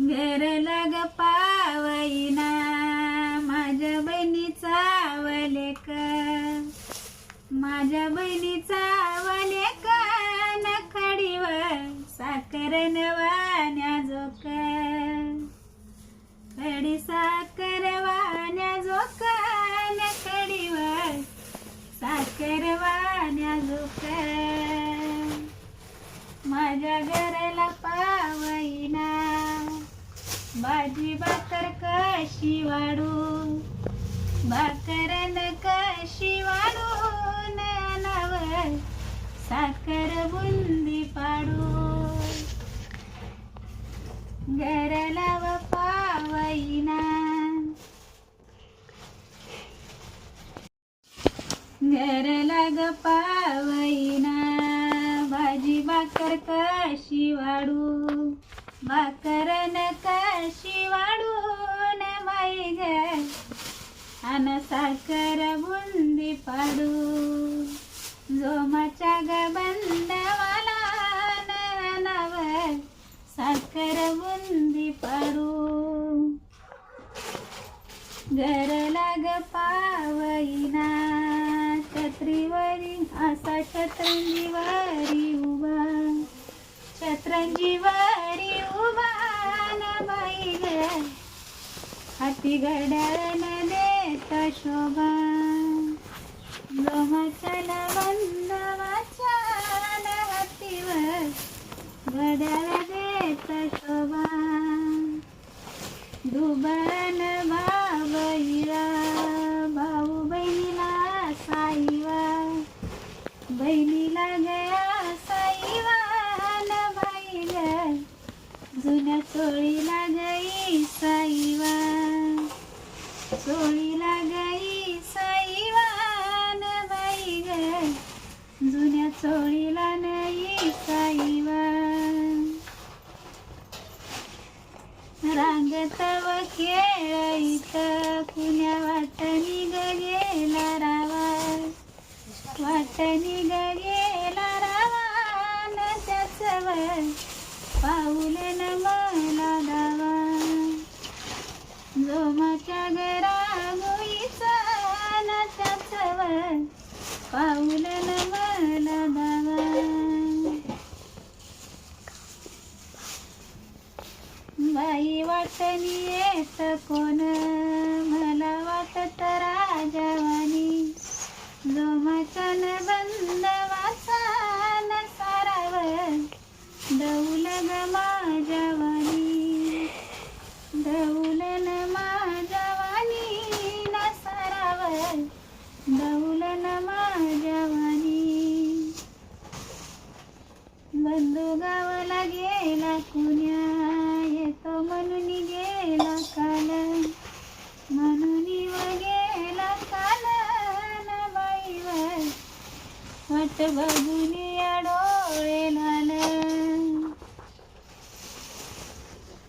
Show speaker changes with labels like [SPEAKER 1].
[SPEAKER 1] घर लग पावईना माझ्या बहिणीचा वलेक. माझ्या बहिणीचा वलेक नखडीवर साखर नवान्या जोक. खडी साखर वाण्या जोक नखडीवर साखर वाण्या जोक. माझ्या घराला भाजी भाकर कशी वाढू भाकरन कशी वाढू नवर साखर बुंदी पाडू घरला व पावईना. घरला ग पावईना. भाजी भाकर कशी वाढू भाकरन कशी वाढू न बाई ग अन साखर बुंदी पाडू. जोमाच्या ग बंदवाला नरनावर साखर बुंदी पाडू. घर लाग पावईना छत्रीवरी असा छत्रंजीवारी उभा. छत्रंजीवारी उभा न बाई ग हाती घड्याळन देत शोभा. लोमाचल बंधवाच्या न हातीवर घड्याळ देत शोभा. दुबन भावईरा भाऊ बहिणीला साईवा. बहिणीला गया साईवा न बाई ग जुन्या चोळीला गई साईवा. चोळीला गई साईवा बाई ग जुन्या चोळीला नाही साईवान रांगत व खेळीत पुण्या वाटणी ग गेला रावा. वाटणी ग गेला रावा न त्याचवर. पाऊल न मला गावा. जोमाच्या ग त्याचवर पाऊल न मला दावा बाई वाटणी येत कोण मला वाटत राजावानी. जोमाचन बंद वाचान सारावर दौल ग बंधू गावाला गेला कुण्या येतो म्हणून गेला काल. म्हणून गेला काल बाईवर वाट बघून या डोळे